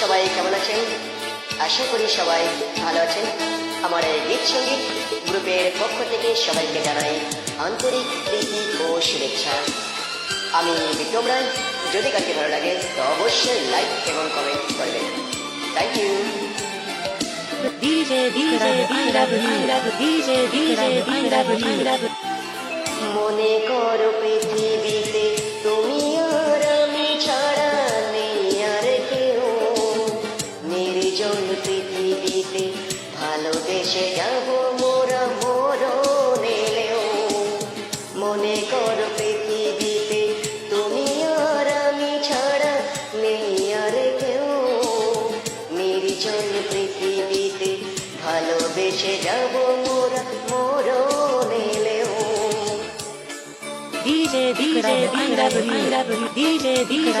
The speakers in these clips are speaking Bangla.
সবাই কেমন আছেন? আশা করি সবাই ভালো আছেন। আমার এই গীত সংগীত গ্রুপের পক্ষ থেকে সবাইকে জানাই আন্তরিক প্রীতি ও শুভেচ্ছা। আমি বিক্রম রায়। যদি গানটি ভালো লাগে তো অবশ্যই লাইক এবং কমেন্ট করবেন। থ্যাংক ইউ মনে DJ, যাব মোরা মরণ এলেও মনে করো পৃথিবীতে তুমি আর আমি ছাড়া নেই আর কেউ। নির্জন পৃথিবীতে ভালোবেসে যাব মোরা মরণ এলেও DJ, DJ, love you, love DJ, DJ,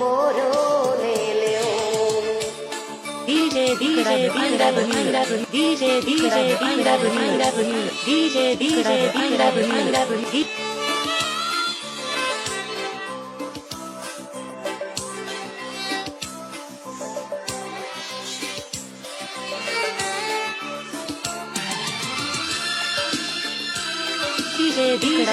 মরণ এলেও DJ, DJ, I love you, love DJ, DJ, I love you, love DJ, DJ, I love you, love DJ, DJ,